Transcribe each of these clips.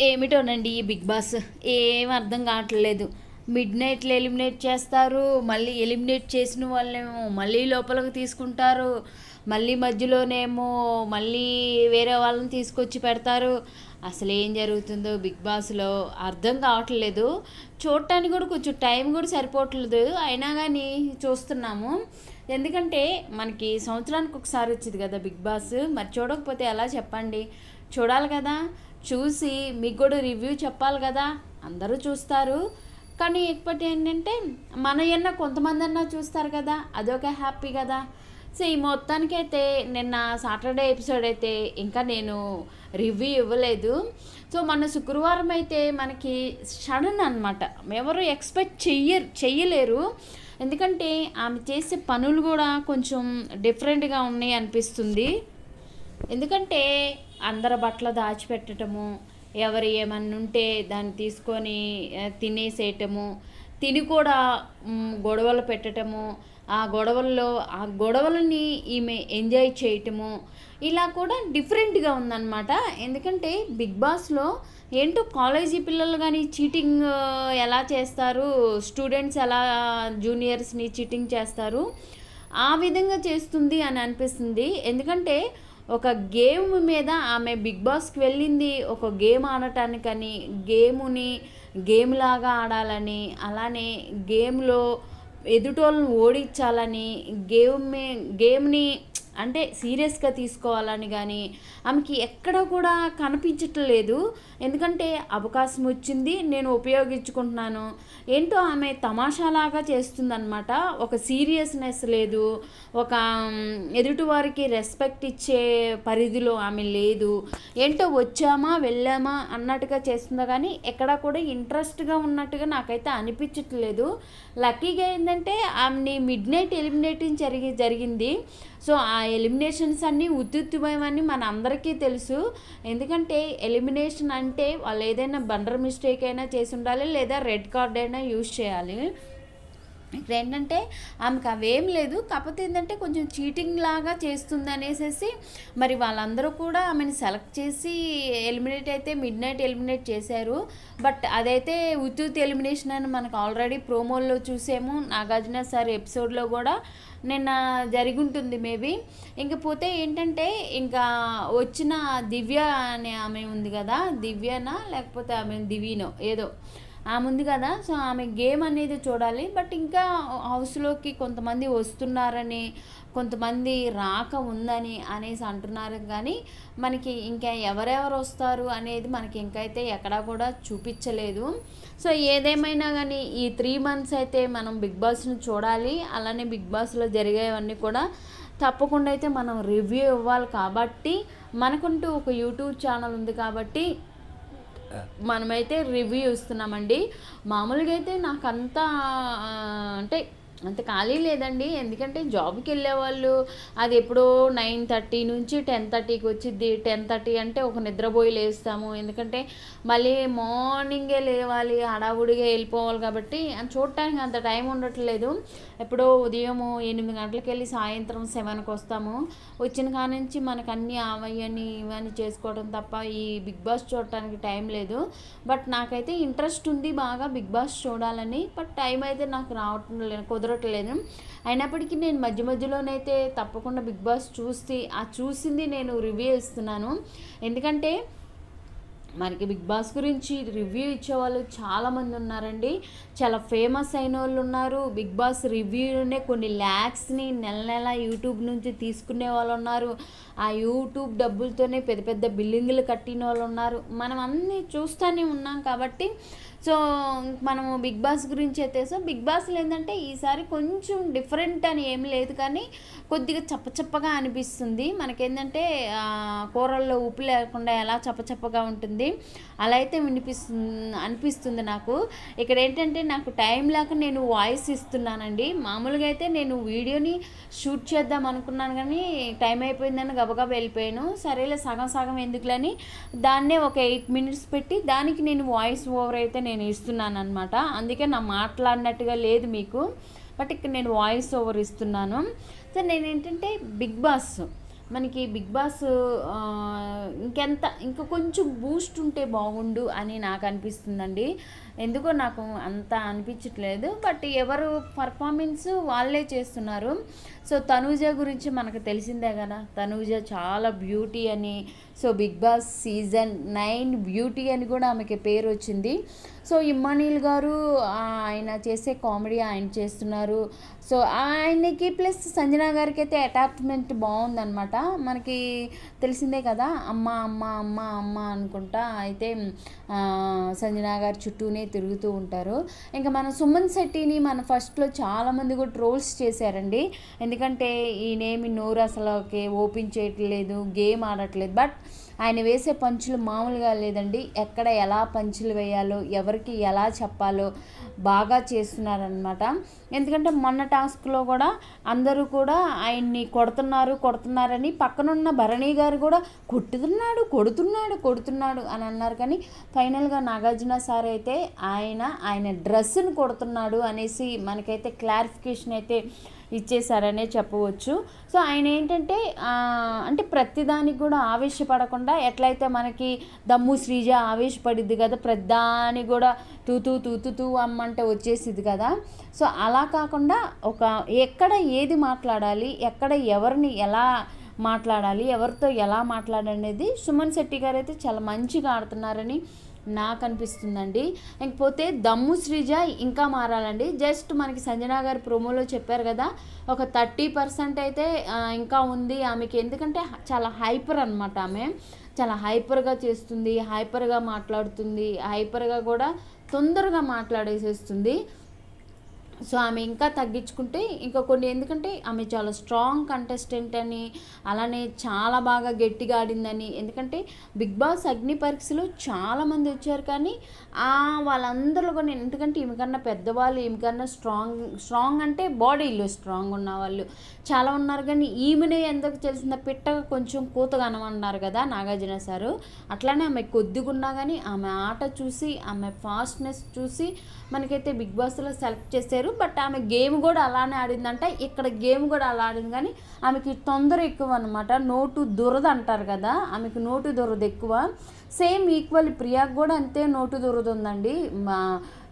ఏమిటోనండి ఈ big boss? ఏం అర్థం కావట్లేదు. మిడ్ నైట్లో ఎలిమినేట్ చేస్తారు మళ్ళీ ఎలిమినేట్ చేసిన వాళ్ళేమో మళ్ళీ లోపలికి తీసుకుంటారు మళ్ళీ మధ్యలోనేమో మళ్ళీ వేరే వాళ్ళని తీసుకొచ్చి పెడతారు. అసలు ఏం జరుగుతుందో బిగ్ బాస్లో అర్థం కావట్లేదు. చూడటానికి కూడా కొంచెం టైం కూడా సరిపోవట్లేదు. అయినా కానీ చూస్తున్నాము. ఎందుకంటే మనకి సంవత్సరానికి ఒకసారి వచ్చింది కదా బిగ్ బాస్. మరి చూడకపోతే ఎలా చెప్పండి? చూడాలి కదా. చూసి మీకు కూడా రివ్యూ చెప్పాలి కదా అందరూ చూస్తారు. కానీ ఇప్పటి ఏంటంటే మన అన్న కొంతమంది అన్నా చూస్తారు కదా అదొక హ్యాపీ కదా. సో ఈ మొత్తానికి అయితే నిన్న సాటర్డే ఎపిసోడ్ అయితే ఇంకా నేను రివ్యూ ఇవ్వలేదు. సో మన శుక్రవారం అయితే మనకి సడన్ అనమాట ఎవరు ఎక్స్పెక్ట్ చెయ్యరు చెయ్యలేరు. ఎందుకంటే ఆమె చేసే పనులు కూడా కొంచెం డిఫరెంట్గా ఉన్నాయి అనిపిస్తుంది. ఎందుకంటే అందరి బట్టలు దాచిపెట్టడము ఎవరు ఏమన్నా ఉంటే దాన్ని తీసుకొని తినేసేయటము. తిని కూడా గొడవలు పెట్టటము. ఆ గొడవల్లో ఆ గొడవలని ఈమె ఎంజాయ్ చేయటము. ఇలా కూడా డిఫరెంట్గా ఉందన్నమాట. ఎందుకంటే బిగ్ బాస్లో ఏంటో కాలేజీ పిల్లలు కానీ చీటింగ్ ఎలా చేస్తారు స్టూడెంట్స్ ఎలా జూనియర్స్ని చీటింగ్ చేస్తారు ఆ విధంగా చేస్తుంది అని అనిపిస్తుంది. ఎందుకంటే ఒక గేమ్ మీద ఆమె బిగ్ బాస్కి వెళ్ళింది. ఒక గేమ్ ఆడటానికని గేముని గేమ్ లాగా ఆడాలని అలానే గేమ్లో ఎదుటోళ్ళని ఓడించాలని గేమ్ గేమ్ని అంటే సీరియస్గా తీసుకోవాలని కానీ ఆమెకి ఎక్కడ కూడా కనిపించట్లేదు ఎందుకంటే అవకాశం వచ్చింది నేను ఉపయోగించుకుంటున్నాను. ఏంటో ఆమె తమాషాలాగా చేస్తుందన్నమాట. ఒక సీరియస్నెస్ లేదు. ఒక ఎదుటివారికి రెస్పెక్ట్ ఇచ్చే పరిధిలో ఆమె లేదు. ఏంటో వచ్చామా వెళ్ళామా అన్నట్టుగా చేస్తుందా కానీ ఎక్కడా కూడా ఇంట్రెస్ట్గా ఉన్నట్టుగా నాకైతే అనిపించట్లేదు లక్కీగా ఏంటంటే ఆమెని మిడ్ నైట్ ఎలిమినేటింగ్ జరిగి జరిగింది. సో ఆ ఎలిమినేషన్స్ అన్నీ ఉత్తుత్తుమయమని మన అందరికీ తెలుసు. ఎందుకంటే ఎలిమినేషన్ అంటే వాళ్ళు ఏదైనా బండర్ మిస్టేక్ అయినా చేసి ఉండాలి లేదా రెడ్ కార్డ్ అయినా యూజ్ చేయాలి. ఇక్కడ ఏంటంటే ఆమెకు అవేం లేదు కాకపోతే ఏంటంటే కొంచెం చీటింగ్ లాగా చేస్తుంది అనేసి మరి వాళ్ళందరూ కూడా ఆమెను సెలెక్ట్ చేసి ఎలిమినేట్ అయితే మిడ్ నైట్ ఎలిమినేట్ చేశారు. బట్ అదైతే ఉత్తుత్ ఎలిమినేషన్ అని మనకు ఆల్రెడీ ప్రోమోల్లో చూసాము. నాగార్జున సార్ ఎపిసోడ్లో కూడా నిన్న జరిగి ఉంటుంది మేబీ ఇంకపోతే ఏంటంటే ఇంకా వచ్చిన దివ్య అనే ఆమె ఉంది కదా దివ్యనా లేకపోతే ఆమె దివీనో ఏదో. ఆమె ఉంది కదా సో ఆమె గేమ్ అనేది చూడాలి. బట్ ఇంకా హౌస్లోకి కొంతమంది వస్తున్నారని కొంతమంది రాక ఉందని అనేసి అంటున్నారు. కానీ మనకి ఇంకా ఎవరెవరు వస్తారు అనేది మనకి ఇంకైతే ఎక్కడా కూడా చూపించలేదు. సో ఏదేమైనా కానీ ఈ త్రీ మంత్స్ అయితే మనం బిగ్ బాస్ని చూడాలి. అలానే బిగ్ బాస్లో జరిగేవన్నీ కూడా తప్పకుండా అయితే మనం రివ్యూ ఇవ్వాలి. కాబట్టి మనకుంటూ ఒక యూట్యూబ్ ఛానల్ ఉంది కాబట్టి మనమైతే రివ్యూ ఇస్తున్నామండి. మామూలుగా అయితే నాకు అంత అంటే అంత ఖాళీ లేదండి. ఎందుకంటే జాబ్కి వెళ్ళే వాళ్ళు అది ఎప్పుడో నైన్ థర్టీ నుంచి టెన్ థర్టీకి వచ్చింది టెన్ థర్టీ అంటే ఒక నిద్రపోయి లేస్తాము. ఎందుకంటే మళ్ళీ మార్నింగే లేవాలి హడావుడిగా వెళ్ళిపోవాలి కాబట్టి చూడటానికి అంత టైం ఉండట్లేదు. ఎప్పుడో ఉదయం ఎనిమిది గంటలకు వెళ్ళి సాయంత్రం సెవెన్కి వస్తాము. వచ్చిన కాడ నుంచి మనకు అన్నీ అవన్నీ ఇవన్నీ చేసుకోవడం తప్ప ఈ బిగ్ బాస్ చూడటానికి టైం లేదు. బట్ నాకైతే ఇంట్రెస్ట్ ఉంది బాగా బిగ్ బాస్ చూడాలని. బట్ టైం అయితే నాకు రావటం లేదు. కుదరట్లేదు. అయినప్పటికీ నేను మధ్య మధ్యలోనైతే తప్పకుండా బిగ్ బాస్ చూసి ఆ చూసింది నేను రివ్యూ ఇస్తున్నాను. ఎందుకంటే మనకి బిగ్ బాస్ గురించి రివ్యూ ఇచ్చేవాళ్ళు చాలామంది ఉన్నారండి. చాలా ఫేమస్ అయిన వాళ్ళు ఉన్నారు. బిగ్ బాస్ రివ్యూనే కొన్ని ల్యాక్స్ని నెల నెల యూట్యూబ్ నుంచి తీసుకునే వాళ్ళు ఉన్నారు. ఆ యూట్యూబ్ డబ్బులతోనే పెద్ద పెద్ద బిల్డింగ్లు కట్టిన వాళ్ళు ఉన్నారు. మనం అన్నీ చూస్తూనే ఉన్నాం కాబట్టి సో మనము బిగ్ బాస్ గురించి అయితే సో బిగ్ బాస్లో ఏంటంటే ఈసారి కొంచెం డిఫరెంట్ అని ఏం లేదు కానీ కొద్దిగా చప్పచప్పగా అనిపిస్తుంది. మనకేంటంటే కూరల్లో ఉప్పు లేకుండా ఎలా చప్పచప్పగా ఉంటుంది అలా అయితే వినిపిస్తుంది అనిపిస్తుంది నాకు. ఇక్కడ ఏంటంటే నాకు టైం లేక నేను వాయిస్ ఇస్తున్నానండి. మామూలుగా అయితే నేను వీడియోని షూట్ చేద్దాం అనుకున్నాను కానీ టైం అయిపోయిందని గబగబా వెళ్ళిపోయాను. సరేలే సగం సగం ఎందుకులని దాన్నే ఒక ఎయిట్ మినిట్స్ పెట్టి దానికి నేను వాయిస్ ఓవర్ అయితే నేను ఇస్తున్నాను అనమాట అందుకే నా మాట్లాడినట్టుగా లేదు మీకు. బట్ ఇక్కడ నేను వాయిస్ ఓవర్ ఇస్తున్నాను. సో నేను ఏంటంటే బిగ్ బాస్. మనకి బిగ్ బాస్ ఇంకెంత ఇంకా కొంచెం బూస్ట్ ఉంటే బాగుండు అని నాకు అనిపిస్తుందండి. ఎందుకో నాకు అంత అనిపించట్లేదు బట్ ఎవరు పర్ఫార్మెన్స్ వాళ్ళే చేస్తున్నారు. సో తనూజ గురించి మనకు తెలిసిందే కదా తనూజ చాలా బ్యూటీ అని. So Bigg Boss season nine beauty అని కూడా ఆమెకి పేరు వచ్చింది. సో ఇమ్మానీల్ గారు ఆయన చేసే కామెడీ ఆయన చేస్తున్నారు. సో ఆయనకి ప్లస్ సంజన గారికి అయితే అటాచ్మెంట్ బాగుందన్నమాట. మనకి తెలిసిందే కదా అమ్మ అమ్మ అమ్మ అమ్మ అనుకుంటా అయితే సంజనా గారు గారి చుట్టూనే తిరుగుతూ ఉంటారు. ఇంకా మన సుమన్ శెట్టిని మన ఫస్ట్లో చాలామంది కూడా ట్రోల్స్ చేశారండి. ఎందుకంటే ఈయనేమి నోరు అసలుకి ఓపెన్ చేయట్లేదు గేమ్ ఆడట్లేదు. బట్ ఆయన వేసే పంచులు మామూలుగా లేదండి. ఎక్కడ ఎలా పంచులు వేయాలో ఎవరికి ఎలా చెప్పాలో బాగా చేస్తున్నారనమాట ఎందుకంటే మొన్న టాస్క్లో కూడా అందరూ కూడా ఆయన్ని కొడుతున్నారు కొడుతున్నారని పక్కనున్న భరణి గారు కూడా కొట్టుతున్నాడు కొడుతున్నాడు కొడుతున్నాడు అని అన్నారు. కానీ ఫైనల్గా నాగార్జున సార్ అయితే ఆయన ఆయన డ్రెస్సును కొడుతున్నాడు అనేసి మనకైతే క్లారిఫికేషన్ అయితే ఇచ్చేసారనే చెప్పవచ్చు. సో ఆయన ఏంటంటే అంటే ప్రతిదానికి కూడా ఆవేశపడకుండా ఎట్లయితే మనకి దమ్ము శ్రీజ ఆవేశపడిద్ది కదా ప్రతిదాని కూడా తూతూ తూతూ తూ అమ్మంటే వచ్చేసిద్ది కదా. సో అలా కాకుండా ఒక ఎక్కడ ఏది మాట్లాడాలి ఎక్కడ ఎవరిని ఎలా మాట్లాడాలి ఎవరితో ఎలా మాట్లాడనేది సుమన్ శెట్టి గారు అయితే చాలా మంచిగా ఆడుతున్నారని నాకు అనిపిస్తుందండి ఇంకపోతే దమ్ము శ్రీజ ఇంకా మారాలండి. జస్ట్ మనకి సంజనా గారి ప్రోమోలో చెప్పారు కదా ఒక థర్టీ పర్సెంట్ అయితే ఇంకా ఉంది ఆమెకి. ఎందుకంటే చాలా హైపర్ అనమాట ఆమె. చాలా హైపర్గా చేస్తుంది హైపర్గా మాట్లాడుతుంది హైపర్గా కూడా తొందరగా మాట్లాడేసేస్తుంది. సో ఆమె ఇంకా తగ్గించుకుంటే ఇంకా కొన్ని ఎందుకంటే ఆమె చాలా స్ట్రాంగ్ కంటెస్టెంట్ అని అలానే చాలా బాగా గట్టిగా ఆడిందని. ఎందుకంటే బిగ్ బాస్ అగ్ని పరీక్షలు చాలామంది వచ్చారు కానీ ఆ వాళ్ళందరూ కూడా ఎందుకంటే ఈమెకన్నా పెద్దవాళ్ళు ఈమెకన్నా స్ట్రాంగ్ స్ట్రాంగ్ అంటే బాడీలో స్ట్రాంగ్ ఉన్న వాళ్ళు చాలా ఉన్నారు కానీ ఈమెనే ఎందుకు తెలిసిందా పిట్టగా కొంచెం కూతగా కదా నాగార్జున సారు. అట్లానే ఆమె కొద్దిగా ఉన్నా కానీ ఆమె ఆట చూసి ఆమె ఫాస్ట్నెస్ చూసి మనకైతే బిగ్ బాస్లో సెలెక్ట్ చేశారు. బట్ ఆమె గేమ్ కూడా అలానే ఆడిందంటే. ఇక్కడ గేమ్ కూడా అలా ఆడింది కానీ ఆమెకి తొందర ఎక్కువ అనమాట నోటు దురద అంటారు కదా ఆమెకి నోటు దురద ఎక్కువ. సేమ్ ఈక్వల్ ప్రియాకి కూడా అంతే నోటు దురద ఉందండి. మా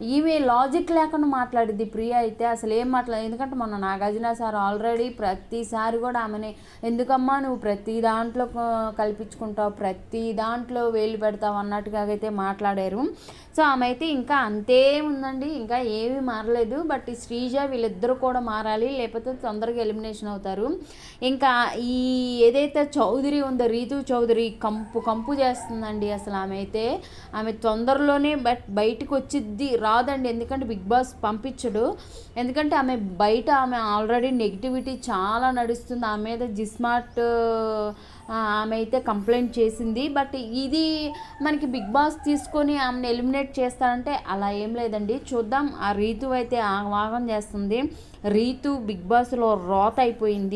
ఈమె లాజిక్ లేకుండా మాట్లాడిద్ది ప్రియా అయితే అసలు ఏం మాట్లాడదు ఎందుకంటే మొన్న నాగార్జున సార్ ఆల్రెడీ ప్రతిసారి కూడా ఆమెని ఎందుకమ్మా నువ్వు ప్రతి దాంట్లో కల్పించుకుంటావు ప్రతి దాంట్లో వేలు పెడతావు అన్నట్టుగా అయితే మాట్లాడారు. సో ఆమె అయితే ఇంకా అంతే ఉందండి ఇంకా ఏమీ మారలేదు. బట్ ఈ శ్రీజ వీళ్ళిద్దరూ కూడా మారాలి లేకపోతే తొందరగా ఎలిమినేషన్ అవుతారు. ఇంకా ఈ ఏదైతే చౌదరి ఉందో రీతు చౌదరి కంపు కంపు చేస్తుందండి అసలు ఆమె అయితే ఆమె తొందరలోనే బట్ బయటకు వచ్చిద్ది రాదండి. ఎందుకంటే బిగ్ బాస్ పంపించడు. ఎందుకంటే ఆమె బయట ఆమె ఆల్రెడీ నెగిటివిటీ చాలా నడుస్తుంది. ఆమె మీద జిస్మార్ట్ ఆమె అయితే కంప్లైంట్ చేసింది. బట్ ఇది మనకి బిగ్ బాస్ తీసుకొని ఆమెను ఎలిమినేట్ చేస్తారంటే అలా ఏం లేదండి. చూద్దాం. ఆ రీతు అయితే ఆగం చేస్తుంది. రీతు బిగ్ బాస్లో రోత అయిపోయింది.